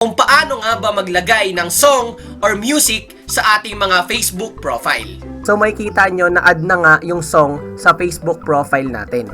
kung paano nga ba maglagay ng song or music sa ating mga Facebook profile. So makikita nyo na add na nga yung song sa Facebook profile natin.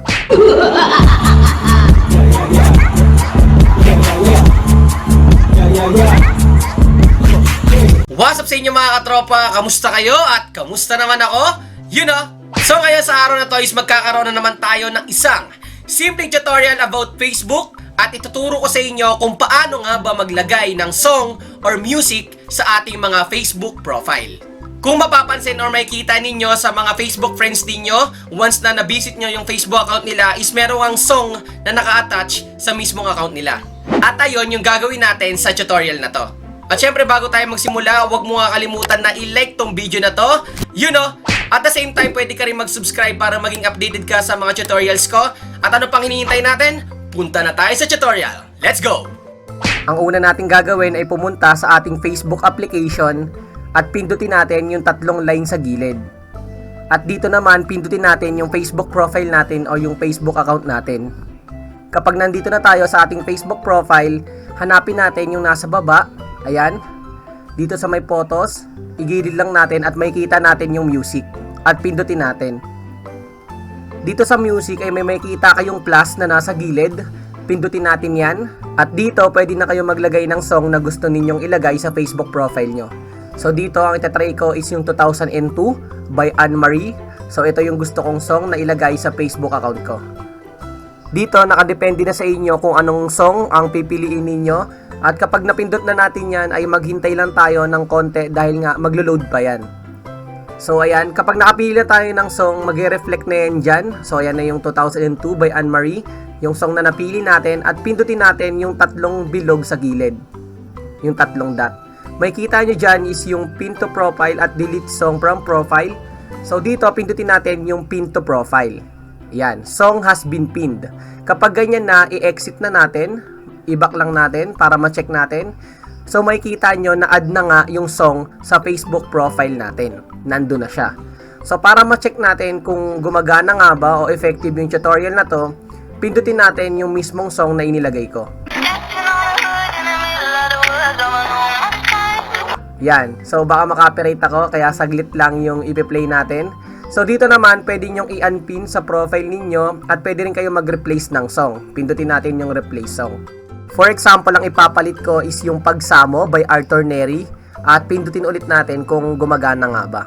What's up sa inyo mga katropa? Kamusta kayo? At kamusta naman ako? You know? So ngayon sa araw na to is magkakaroon na naman tayo ng isang simpleng tutorial about Facebook at ituturo ko sa inyo kung paano nga ba maglagay ng song or music sa ating mga Facebook profile. Kung mapapansin or makikita ninyo sa mga Facebook friends ninyo, once na na-visit nyo yung Facebook account nila, is meron ang song na naka-attach sa mismong account nila. At ayun yung gagawin natin sa tutorial na to. At syempre bago tayo magsimula, huwag mo nga kalimutan na i-like tong video na to. You know, at the same time pwede ka rin mag-subscribe para maging updated ka sa mga tutorials ko. At ano pang hinihintay natin? Punta na tayo sa tutorial. Let's go! Ang una nating gagawin ay pumunta sa ating Facebook application at pindutin natin yung tatlong line sa gilid. At dito naman, pindutin natin yung Facebook profile natin o yung Facebook account natin. Kapag nandito na tayo sa ating Facebook profile, hanapin natin yung nasa baba. Ayan. Dito sa may photos, igilid lang natin at makikita natin yung music. At pindutin natin. Dito sa music ay may makikita kayong plus na nasa gilid. Pindutin natin yan. At dito, pwede na kayo maglagay ng song na gusto ninyong ilagay sa Facebook profile nyo. So dito, ang itatry ko is yung 2002 by Anne-Marie. So ito yung gusto kong song na ilagay sa Facebook account ko. Dito, nakadepende na sa inyo kung anong song ang pipiliin ninyo. At kapag napindot na natin yan, ay maghintay lang tayo ng konti dahil nga maglo-load pa yan. So ayan, kapag nakapili na tayo ng song, magre-reflect na yan dyan. So ayan na yung 2002 by Anne-Marie, yung song na napili natin at pindutin natin yung tatlong bilog sa gilid. Yung tatlong dot. May kita nyo dyan is yung pin to profile at delete song from profile. So dito, pindutin natin yung pin to profile. Yan, song has been pinned. Kapag ganyan na, i-exit na natin, i-back lang natin para ma-check natin. So makikita nyo na add na nga yung song sa Facebook profile natin. Nandun na siya. So para ma-check natin kung gumagana nga ba o effective yung tutorial na to, pindutin natin yung mismong song na inilagay ko. Yan. So baka makapirate ako kaya saglit lang yung ipi-play natin. So dito naman pwede nyong i-unpin sa profile ninyo at pwede rin kayo mag-replace ng song. Pindutin natin yung replace song. For example, ang ipapalit ko is yung Pagsamo by Arthur Neri at pindutin ulit natin kung gumagana nga ba.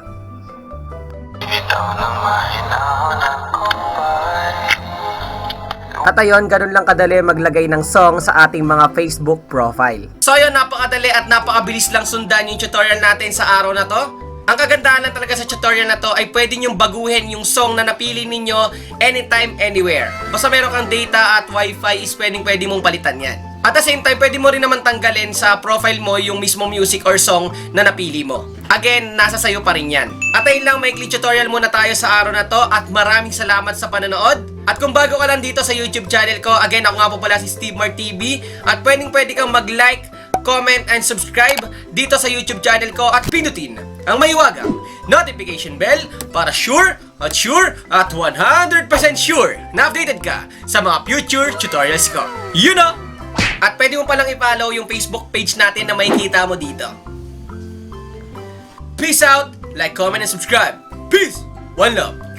At ayun, ganun lang kadali maglagay ng song sa ating mga Facebook profile. So ayun, napakadali at napakabilis lang sundan yung tutorial natin sa araw na to. Ang kagandahan lang talaga sa tutorial na to ay pwede nyong baguhin yung song na napili ninyo anytime, anywhere. Basta meron kang data at wifi is pwedeng pwede mong palitan yan. At the same time, pwede mo rin naman tanggalin sa profile mo yung mismo music or song na napili mo. Again, nasa sayo pa rin yan. At ayun lang, maikli tutorial muna tayo sa araw na to at maraming salamat sa panonood. At kung bago ka lang dito sa YouTube channel ko, again, ako nga po pala si Steve Mar TV at pwedeng pwede kang mag-like, comment, and subscribe dito sa YouTube channel ko at pinutin ang mahiwagang notification bell para sure at sure at 100% sure na updated ka sa mga future tutorials ko. You know! At pwede mo palang i-follow yung Facebook page natin na makikita mo dito. Peace out, like, comment, and subscribe. Peace! One love!